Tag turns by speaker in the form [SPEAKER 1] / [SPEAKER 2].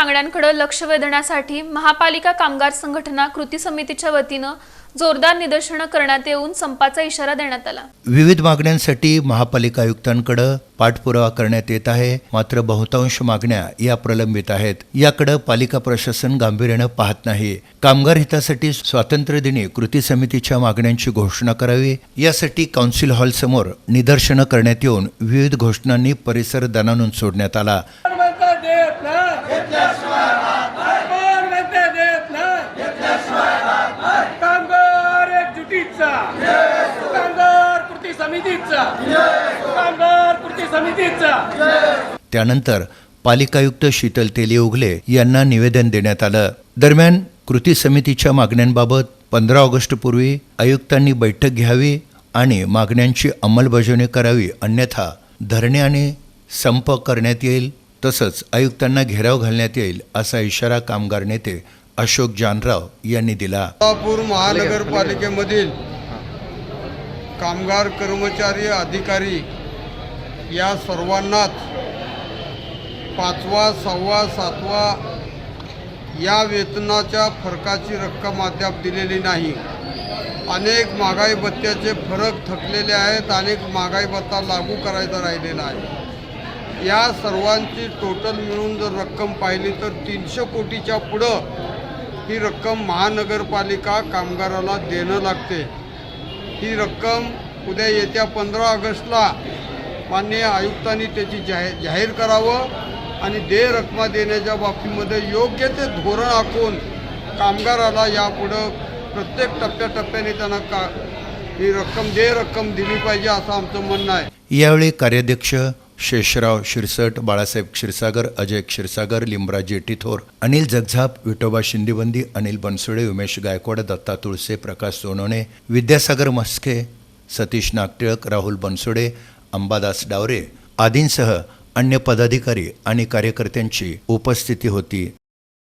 [SPEAKER 1] मागण्यांकडे लक्ष वेधण्यासाठी महापालिका कामगार संघटना कृती समितीच्या वतीनं जोरदार निदर्शनं करण्यात येऊन संपाचा इशारा देण्यात आला.
[SPEAKER 2] विविध मागण्यांसाठी महापालिका आयुक्तांकडे पाठपुरावा करण्यात येत आहे. मात्र बहुतांश मागण्या या प्रलंबित आहेत. याकडे पालिका प्रशासन गांभीर्यानं पाहत नाही. कामगार हितासाठी स्वातंत्र्यदिनी कृती समितीच्या मागण्यांची घोषणा करावी. यासाठी काउन्सिल हॉल समोर निदर्शनं करण्यात येऊन विविध घोषणांनी परिसर दणानून सोडण्यात आला
[SPEAKER 3] कोण म्हणतं देत नाही कोण म्हणतं देत नाही कामगार एकजुटीचा कामगार कृती कृती समितीचा.
[SPEAKER 2] त्यानंतर पालिकायुक्त शीतल तेली उगले यांना निवेदन देण्यात आलं. दरम्यान कृती समितीच्या मागण्यांबाबत पंधरा ऑगस्टपूर्वी आयुक्तांनी बैठक घ्यावी आणि मागण्यांची अंमलबजावणी करावी अन्यथा धरणे आणि संप करण्यात येईल तसंच आयुक्तांना घेराव घालण्यात येईल असा इशारा कामगार नेते अशोक जानराव यांनी दिला.
[SPEAKER 4] सोलापूर महानगरपालिकेमधील कामगार कर्मचारी अधिकारी या सर्वांनाच पाचवा सहावा सातवा या वेतनाच्या फरकाची रक्कम अद्याप दिलेली नाही. अनेक महागाई भत्त्याचे फरक थकलेले आहेत अनेक महागाई भत्ता लागू करायचा राहिलेला आहे. या सर्वांची टोटल मिळून जर रक्कम पाहिली तर तीनशे कोटीच्या पुढं ही रक्कम महानगरपालिका कामगाराला देणं लागते. ही रक्कम उद्या येत्या पंधरा ऑगस्टला माननीय आयुक्तांनी त्याची जाहीर जाहीर करावं आणि देय रकमा देण्याच्या बाबतीमध्ये योग्य ते धोरण आखून कामगाराला यापुढं प्रत्येक टप्प्याटप्प्याने त्यांना का ही रक्कम देय रक्कम दिली पाहिजे असं आमचं म्हणणं आहे.
[SPEAKER 2] यावेळी कार्याध्यक्ष शेषराव शिरसट बाळासाहेब क्षीरसागर अजय क्षीरसागर लिंबराजे टिथोर अनिल जगझाप विठोबा शिंदेबंदी अनिल बनसोडे उमेश गायकवाड दत्ता तुळसे प्रकाश सोनवणे विद्यासागर मस्के सतीश नागटिळक राहुल बनसोडे अंबादास डावरे आदींसह अन्य पदाधिकारी आणि कार्यकर्त्यांची उपस्थिती होती.